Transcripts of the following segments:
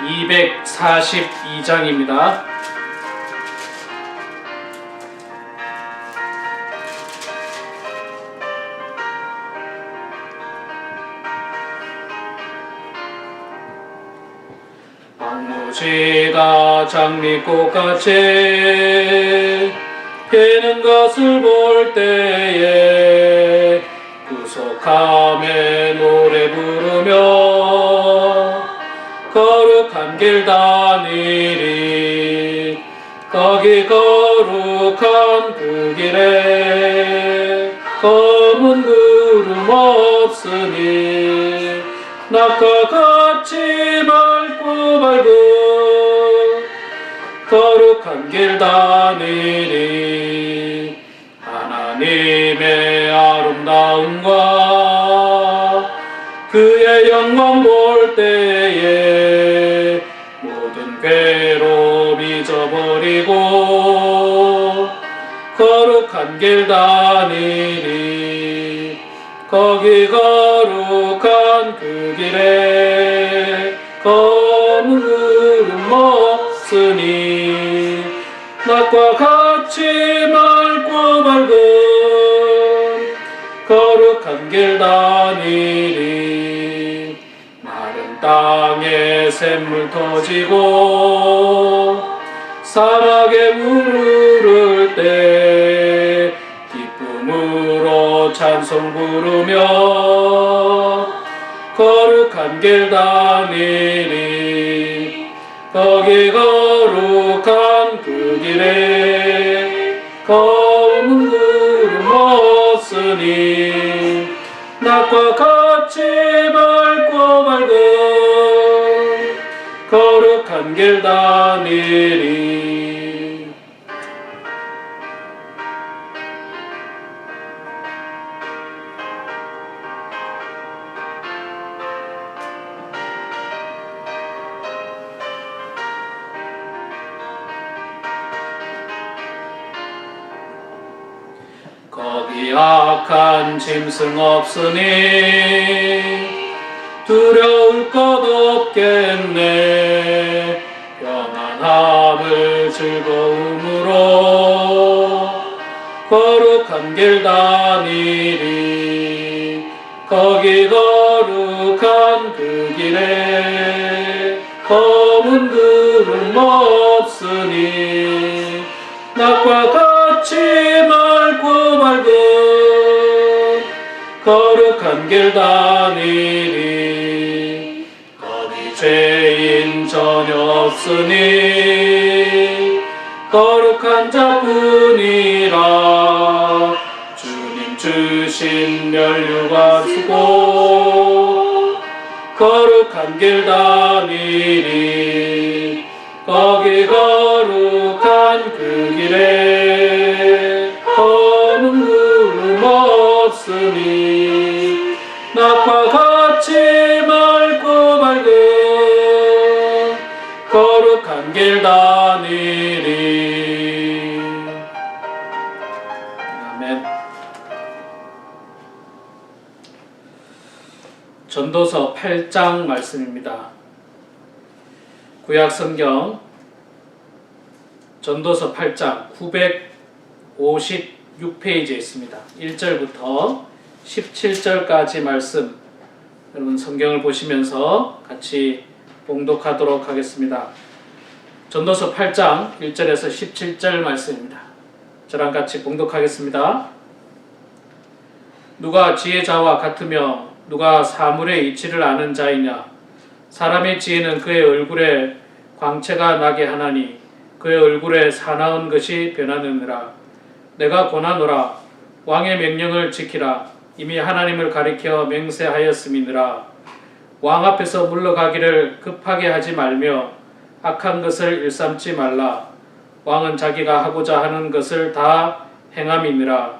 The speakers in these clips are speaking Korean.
242장입니다. 방무지가 장미꽃같이 피는 것을 볼 때에 구속함에 노래 부르며 길 다니리. 거기 거룩한 그 길에 검은 구름 없으니 낙과 같이 밝고 거룩한 길 다니리. 하나님의 아름다움과 잊어버리고 거룩한 길 다니리 거기 거룩한 그 길에 검은 구름 없으니 낮과 같이 맑고 밝은 거룩한 길 다니리 마른 땅에 샘물 터지고 사막에 물 흐를 때 기쁨으로 찬송 부르며 거룩한 길 다니리 거기 거룩한 그 길에 검은 구름 없으니 낮과 같이 밝 거룩한 길 다니리 거기 악한 짐승 없으니 두려울 것 없겠네 즐거움으로 거룩한 길 다니리. 거기 거룩한 그 길에 검은 구름 없으니 낮과 같이 맑고 밝은 거룩한 길 다니리. 거기 죄인 전혀 없으니 거룩한 자뿐이라. 주님 주신 면류가 주고 거룩한 길 다니리 8장 말씀입니다. 구약 성경 전도서 8장 956페이지에 있습니다. 1절부터 17절까지 말씀 여러분 성경을 보시면서 같이 봉독하도록 하겠습니다. 전도서 8장 1절에서 17절 말씀입니다. 저랑 같이 봉독하겠습니다. 누가 지혜자와 같으며 누가 사물의 이치를 아는 자이냐? 사람의 지혜는 그의 얼굴에 광채가 나게 하나니 그의 얼굴에 사나운 것이 변하느니라. 내가 권하노라. 왕의 명령을 지키라. 이미 하나님을 가리켜 맹세하였음이니라. 왕 앞에서 물러가기를 급하게 하지 말며 악한 것을 일삼지 말라. 왕은 자기가 하고자 하는 것을 다 행함이니라.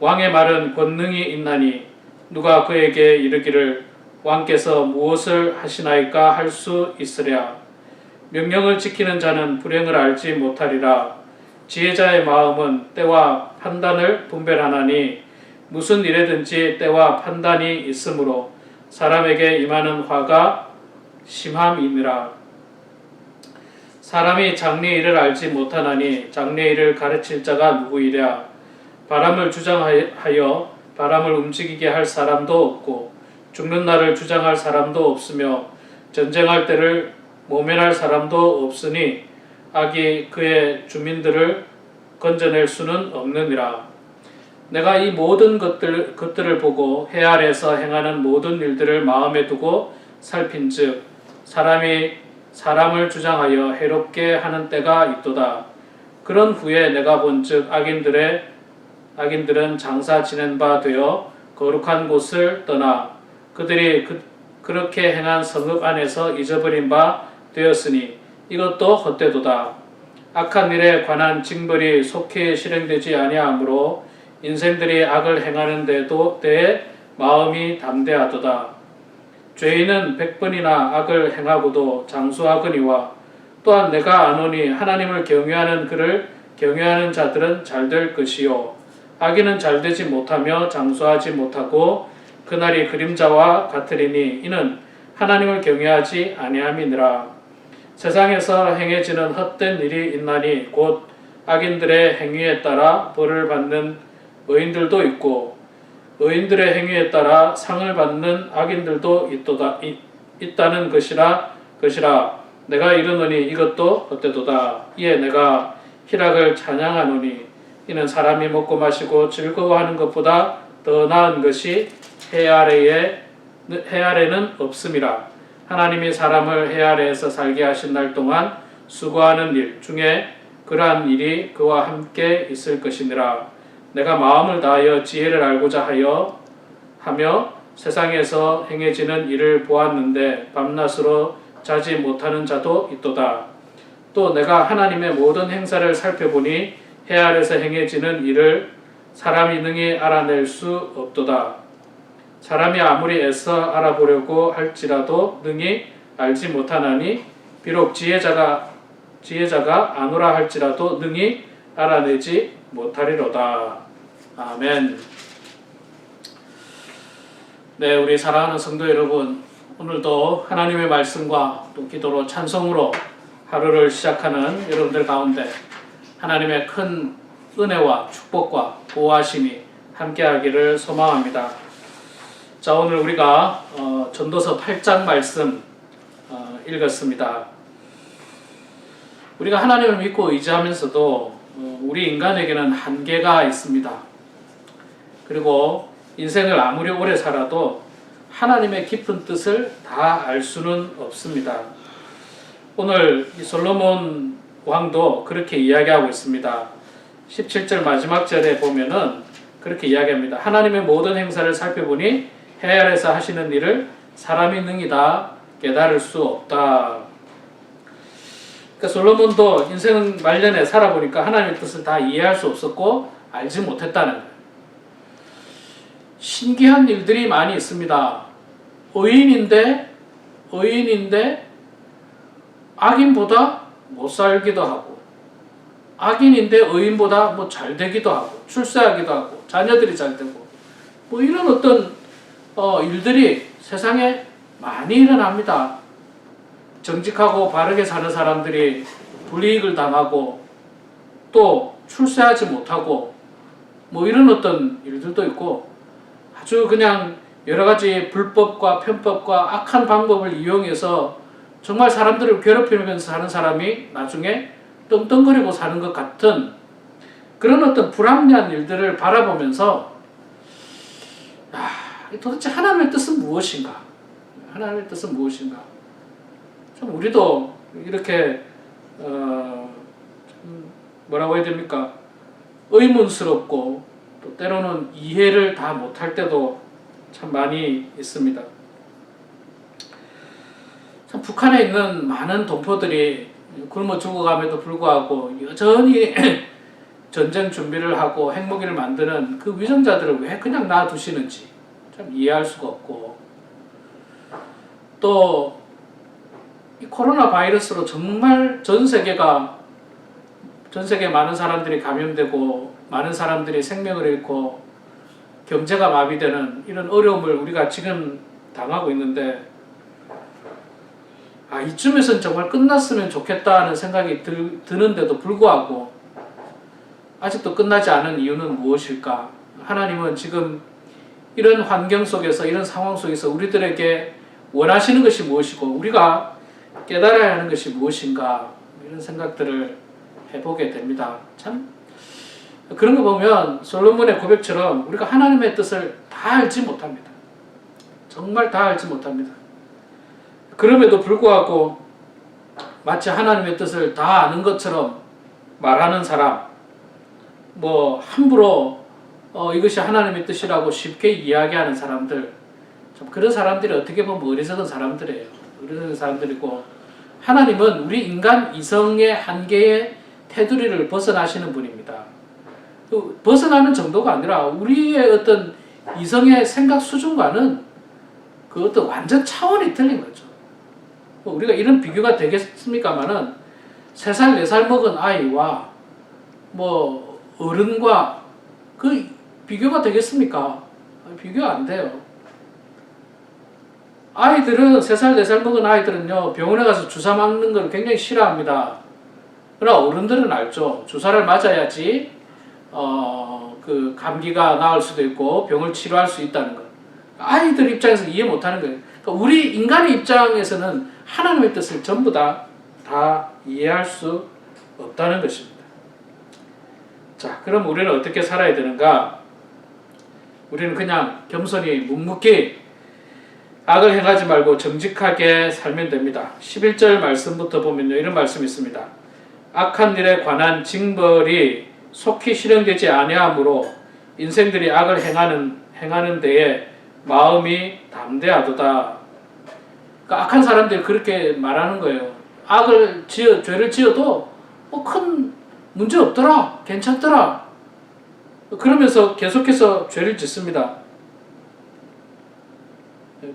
왕의 말은 권능이 있나니 누가 그에게 이르기를 왕께서 무엇을 하시나이까 할 수 있으랴. 명령을 지키는 자는 불행을 알지 못하리라. 지혜자의 마음은 때와 판단을 분별하나니 무슨 일에든지 때와 판단이 있으므로 사람에게 임하는 화가 심함이니라. 사람이 장래 일을 알지 못하나니 장래 일을 가르칠 자가 누구이랴? 바람을 주장하여 바람을 움직이게 할 사람도 없고 죽는 날을 주장할 사람도 없으며 전쟁할 때를 모면할 사람도 없으니 악이 그의 주민들을 건져낼 수는 없느니라. 내가 이 모든 것들, 것들을 보고 해 아래에서 행하는 모든 일들을 마음에 두고 살핀즉 사람이 사람을 주장하여 해롭게 하는 때가 있도다. 그런 후에 내가 본즉 악인들의 악인들은 장사 지낸 바 되어 거룩한 곳을 떠나 그들이 그, 그렇게 행한 성읍 안에서 잊어버린 바 되었으니 이것도 헛되도다. 악한 일에 관한 징벌이 속히 실행되지 아니하므로 인생들이 악을 행하는 데도 때에 마음이 담대하도다. 죄인은 백번이나 악을 행하고도 장수하거니와 또한 내가 아노니 하나님을 경외하는 그를 경외하는 자들은 잘 될 것이요 악인은 잘 되지 못하며 장수하지 못하고 그날이 그림자와 같으리니 이는 하나님을 경외하지 아니함이니라. 세상에서 행해지는 헛된 일이 있나니 곧 악인들의 행위에 따라 벌을 받는 의인들도 있고 의인들의 행위에 따라 상을 받는 악인들도 있도다, 있, 있다는 것이라 것이라. 내가 이르노니 이것도 헛되도다. 이에 내가 희락을 찬양하노니 이는 사람이 먹고 마시고 즐거워하는 것보다 더 나은 것이 해 아래에 해 아래는 없음이라 하나님이 사람을 해 아래에서 살게 하신 날 동안 수고하는 일 중에 그러한 일이 그와 함께 있을 것이니라 내가 마음을 다하여 지혜를 알고자 하여 하며 세상에서 행해지는 일을 보았는데 밤낮으로 자지 못하는 자도 있도다. 또 내가 하나님의 모든 행사를 살펴보니 해 아래서 행해지는 일을 사람이 능히 알아낼 수 없도다. 사람이 아무리 애써 알아보려고 할지라도 능히 알지 못하나니 비록 지혜자가 지혜자가 아노라 할지라도 능히 알아내지 못하리로다. 아멘. 네, 우리 사랑하는 성도 여러분, 오늘도 하나님의 말씀과 또 기도로 찬송으로 하루를 시작하는 여러분들 가운데 하나님의 큰 은혜와 축복과 보호하심이 함께하기를 소망합니다. 자, 오늘 우리가 어, 전도서 8장 말씀 어, 읽었습니다. 우리가 하나님을 믿고 의지하면서도 어, 우리 인간에게는 한계가 있습니다. 그리고 인생을 아무리 오래 살아도 하나님의 깊은 뜻을 다 알 수는 없습니다. 오늘 이 솔로몬 왕도 그렇게 이야기하고 있습니다. 17절 마지막 절에 보면은 그렇게 이야기합니다. 하나님의 모든 행사를 살펴보니 해 아래서 하시는 일을 사람이 능히 다 깨달을 수 없다. 그러니까 솔로몬도 인생 말년에 살아보니까 하나님의 뜻을 다 이해할 수 없었고 알지 못했다는. 신기한 일들이 많이 있습니다. 의인인데 의인인데 악인보다 못 살기도 하고 악인인데 의인보다 뭐 잘 되기도 하고 출세하기도 하고 자녀들이 잘 되고 뭐 이런 어떤 어, 일들이 세상에 많이 일어납니다. 정직하고 바르게 사는 사람들이 불이익을 당하고 또 출세하지 못하고 뭐 이런 어떤 일들도 있고 아주 그냥 여러 가지 불법과 편법과 악한 방법을 이용해서 정말 사람들을 괴롭히면서 사는 사람이 나중에 떵떵거리고 사는 것 같은 그런 어떤 불합리한 일들을 바라보면서 아, 도대체 하나님의 뜻은 무엇인가? 하나님의 뜻은 무엇인가? 좀 우리도 이렇게 어, 좀 뭐라고 해야 됩니까? 의문스럽고 또 때로는 이해를 다 못할 때도 참 많이 있습니다. 참 북한에 있는 많은 동포들이 굶어 죽어감에도 불구하고 여전히 전쟁 준비를 하고 핵무기를 만드는 그 위정자들을 왜 그냥 놔두시는지 참 이해할 수가 없고. 또 이 코로나 바이러스로 정말 전 세계가 전 세계 많은 사람들이 감염되고 많은 사람들이 생명을 잃고 경제가 마비되는 이런 어려움을 우리가 지금 당하고 있는데 아 이쯤에선 정말 끝났으면 좋겠다는 생각이 들, 드는데도 불구하고 아직도 끝나지 않은 이유는 무엇일까? 하나님은 지금 이런 환경 속에서 이런 상황 속에서 우리들에게 원하시는 것이 무엇이고 우리가 깨달아야 하는 것이 무엇인가 이런 생각들을 해보게 됩니다. 참 그런 거 보면 솔로몬의 고백처럼 우리가 하나님의 뜻을 다 알지 못합니다. 정말 다 알지 못합니다. 그럼에도 불구하고 마치 하나님의 뜻을 다 아는 것처럼 말하는 사람, 뭐 함부로 어, 이것이 하나님의 뜻이라고 쉽게 이야기하는 사람들, 참 그런 사람들이 어떻게 보면 어리석은 사람들이에요. 어리석은 사람들이고 하나님은 우리 인간 이성의 한계의 테두리를 벗어나시는 분입니다. 그 벗어나는 정도가 아니라 우리의 어떤 이성의 생각 수준과는 그 어떤 완전 차원이 틀린 거죠. 뭐 우리가 이런 비교가 되겠습니까마는 세 살, 네살 먹은 아이와 뭐 어른과 그 비교가 되겠습니까? 비교 안 돼요. 아이들은 세 살, 네살 먹은 아이들은요, 병원에 가서 주사 맞는 걸 굉장히 싫어합니다. 그러나 어른들은 알죠. 주사를 맞아야지, 어, 그 감기가 나을 수도 있고 병을 치료할 수 있다는 것. 아이들 입장에서 이해 못 하는 거예요. 그러니까 우리 인간의 입장에서는 하나님의 뜻을 전부 다, 다 이해할 수 없다는 것입니다. 자, 그럼 우리는 어떻게 살아야 되는가? 우리는 그냥 겸손히 묵묵히 악을 행하지 말고 정직하게 살면 됩니다. 11절 말씀부터 보면요. 이런 말씀이 있습니다. 악한 일에 관한 징벌이 속히 실행되지 아니하므로 인생들이 악을 행하는 행하는 데에 마음이 담대하도다. 그러니까 악한 사람들이 그렇게 말하는 거예요. 악을 지어 죄를 지어도 뭐 큰 문제 없더라, 괜찮더라. 그러면서 계속해서 죄를 짓습니다.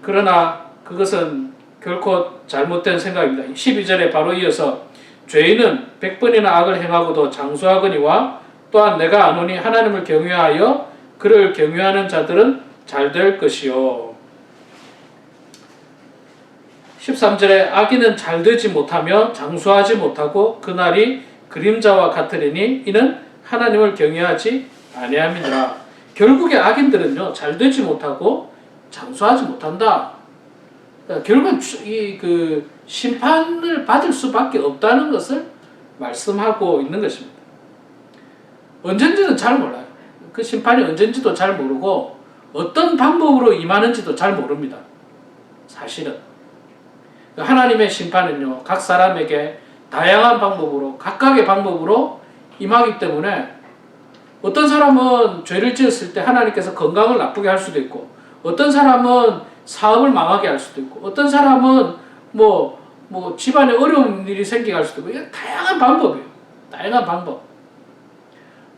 그러나 그것은 결코 잘못된 생각입니다. 12절에 바로 이어서 죄인은 백번이나 악을 행하고도 장수하거니와 또한 내가 아노니 하나님을 경외하여 그를 경외하는 자들은 잘 될 것이요. 13절에 악인은 잘 되지 못하며 장수하지 못하고 그날이 그림자와 같으리니 이는 하나님을 경외하지 아니함이니라. 결국에 악인들은요 잘 되지 못하고 장수하지 못한다. 그러니까 결국은 이그 심판을 받을 수밖에 없다는 것을 말씀하고 있는 것입니다. 언젠지는 잘 몰라요. 그 심판이 언젠지도 잘 모르고 어떤 방법으로 임하는지도 잘 모릅니다. 사실은 하나님의 심판은요 각 사람에게 다양한 방법으로 각각의 방법으로 임하기 때문에 어떤 사람은 죄를 지었을 때 하나님께서 건강을 나쁘게 할 수도 있고 어떤 사람은 사업을 망하게 할 수도 있고 어떤 사람은 뭐, 뭐 집안에 어려운 일이 생기게 할 수도 있고 다양한 방법이에요. 다양한 방법.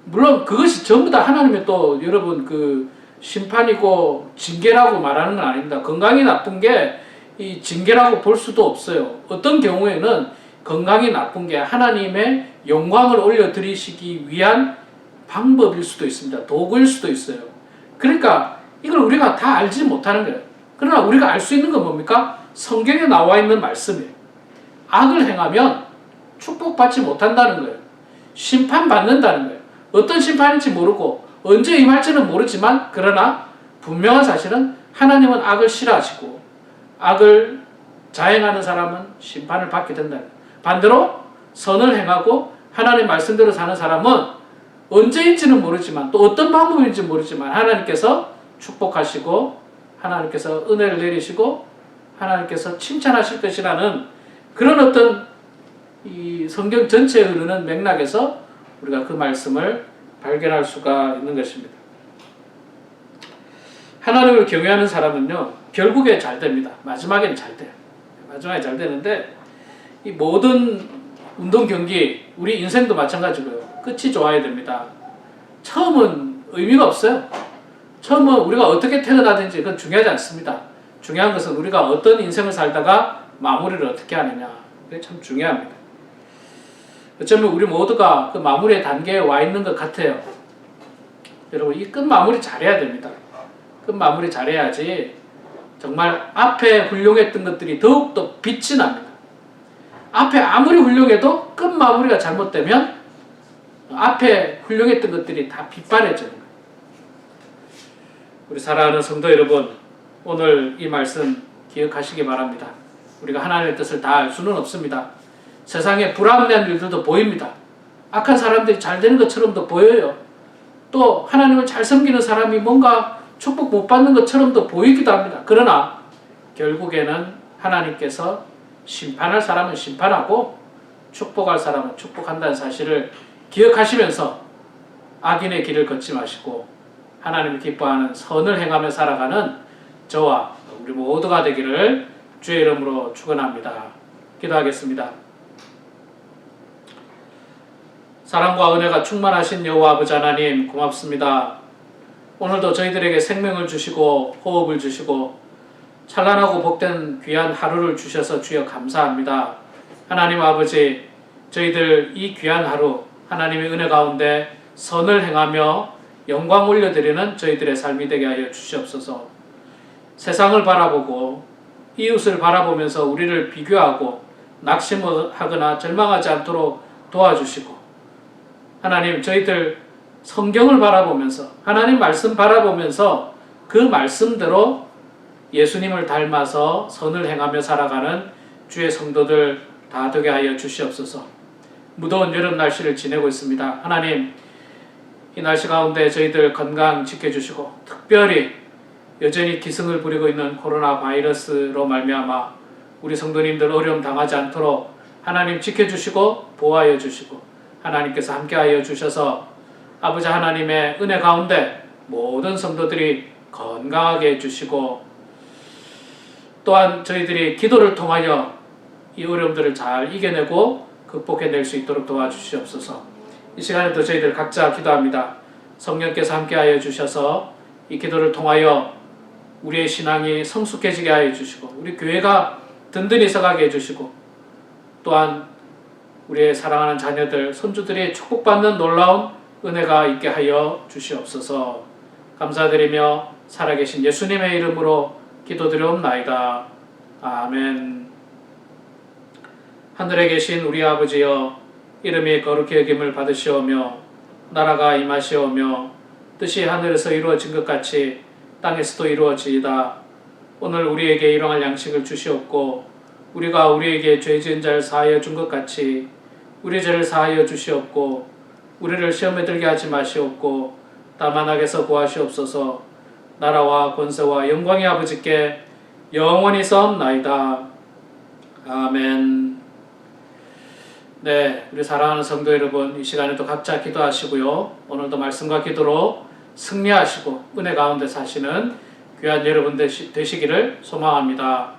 물론 그것이 전부 다 하나님의 또 여러분 그 심판이고 징계라고 말하는 건 아닙니다. 건강이 나쁜 게 이 징계라고 볼 수도 없어요. 어떤 경우에는 건강이 나쁜 게 하나님의 영광을 올려드리시기 위한 방법일 수도 있습니다. 도구일 수도 있어요. 그러니까 이걸 우리가 다 알지 못하는 거예요. 그러나 우리가 알 수 있는 건 뭡니까? 성경에 나와 있는 말씀이에요. 악을 행하면 축복받지 못한다는 거예요. 심판받는다는 거예요. 어떤 심판인지 모르고 언제 임할지는 모르지만 그러나 분명한 사실은 하나님은 악을 싫어하시고 악을 자행하는 사람은 심판을 받게 된다. 반대로 선을 행하고 하나님 말씀대로 사는 사람은 언제인지는 모르지만 또 어떤 방법인지 모르지만 하나님께서 축복하시고 하나님께서 은혜를 내리시고 하나님께서 칭찬하실 것이라는 그런 어떤 이 성경 전체에 흐르는 맥락에서 우리가 그 말씀을 발견할 수가 있는 것입니다. 하나님을 경외하는 사람은요 결국에 잘 됩니다. 마지막에는 잘 돼요. 마지막에 잘 되는데 이 모든 운동 경기 우리 인생도 마찬가지고요. 끝이 좋아야 됩니다. 처음은 의미가 없어요. 처음은 우리가 어떻게 태어나든지 그건 중요하지 않습니다. 중요한 것은 우리가 어떤 인생을 살다가 마무리를 어떻게 하느냐. 그게 참 중요합니다. 어쩌면 우리 모두가 그 마무리의 단계에 와 있는 것 같아요. 여러분, 이 끝 마무리 잘해야 됩니다. 끝 마무리 잘해야지 정말 앞에 훌륭했던 것들이 더욱더 빛이 납니다. 앞에 아무리 훌륭해도 끝 마무리가 잘못되면 앞에 훌륭했던 것들이 다 빗발해져요. 우리 사랑하는 성도 여러분, 오늘 이 말씀 기억하시기 바랍니다. 우리가 하나님의 뜻을 다 알 수는 없습니다. 세상에 불합리한 일들도 보입니다. 악한 사람들이 잘 되는 것처럼도 보여요. 또 하나님을 잘 섬기는 사람이 뭔가 축복 못 받는 것처럼도 보이기도 합니다. 그러나 결국에는 하나님께서 심판할 사람은 심판하고 축복할 사람은 축복한다는 사실을 기억하시면서 악인의 길을 걷지 마시고 하나님을 기뻐하는 선을 행하며 살아가는 저와 우리 모두가 되기를 주의 이름으로 축원합니다. 기도하겠습니다. 사랑과 은혜가 충만하신 여호와 아버지 하나님 고맙습니다. 오늘도 저희들에게 생명을 주시고 호흡을 주시고 찬란하고 복된 귀한 하루를 주셔서 주여 감사합니다. 하나님 아버지 저희들 이 귀한 하루 하나님의 은혜 가운데 선을 행하며 영광 올려드리는 저희들의 삶이 되게 하여 주시옵소서. 세상을 바라보고 이웃을 바라보면서 우리를 비교하고 낙심하거나 절망하지 않도록 도와주시고 하나님 저희들 성경을 바라보면서 하나님 말씀 바라보면서 그 말씀대로 예수님을 닮아서 선을 행하며 살아가는 주의 성도들 다 되게 하여 주시옵소서. 무더운 여름 날씨를 지내고 있습니다. 하나님 이 날씨 가운데 저희들 건강 지켜주시고 특별히 여전히 기승을 부리고 있는 코로나 바이러스로 말미암아 우리 성도님들 어려움 당하지 않도록 하나님 지켜주시고 보호하여 주시고 하나님께서 함께하여 주셔서 아버지 하나님의 은혜 가운데 모든 성도들이 건강하게 해주시고 또한 저희들이 기도를 통하여 이 어려움들을 잘 이겨내고 극복해낼 수 있도록 도와주시옵소서. 이 시간에도 저희들 각자 기도합니다. 성령께서 함께하여 주셔서 이 기도를 통하여 우리의 신앙이 성숙해지게 하여 주시고 우리 교회가 든든히 서가게 해주시고 또한 우리의 사랑하는 자녀들, 손주들이 축복받는 놀라운 은혜가 있게 하여 주시옵소서. 감사드리며 살아계신 예수님의 이름으로 기도드려옵나이다. 아멘. 하늘에 계신 우리 아버지여 이름이 거룩히 여김을 받으시오며 나라가 임하시오며 뜻이 하늘에서 이루어진 것 같이 땅에서도 이루어지이다. 오늘 우리에게 일용할 양식을 주시옵고 우리가 우리에게 죄 지은 자를 사하여 준 것 같이 우리 죄를 사하여 주시옵고 우리를 시험에 들게 하지 마시옵고 다만 악에서 구하시옵소서 나라와 권세와 영광의 아버지께 영원히 썸나이다. 아멘. 네, 우리 사랑하는 성도 여러분, 이 시간에도 각자 기도하시고요. 오늘도 말씀과 기도로 승리하시고 은혜 가운데 사시는 귀한 여러분 되시, 되시기를 소망합니다.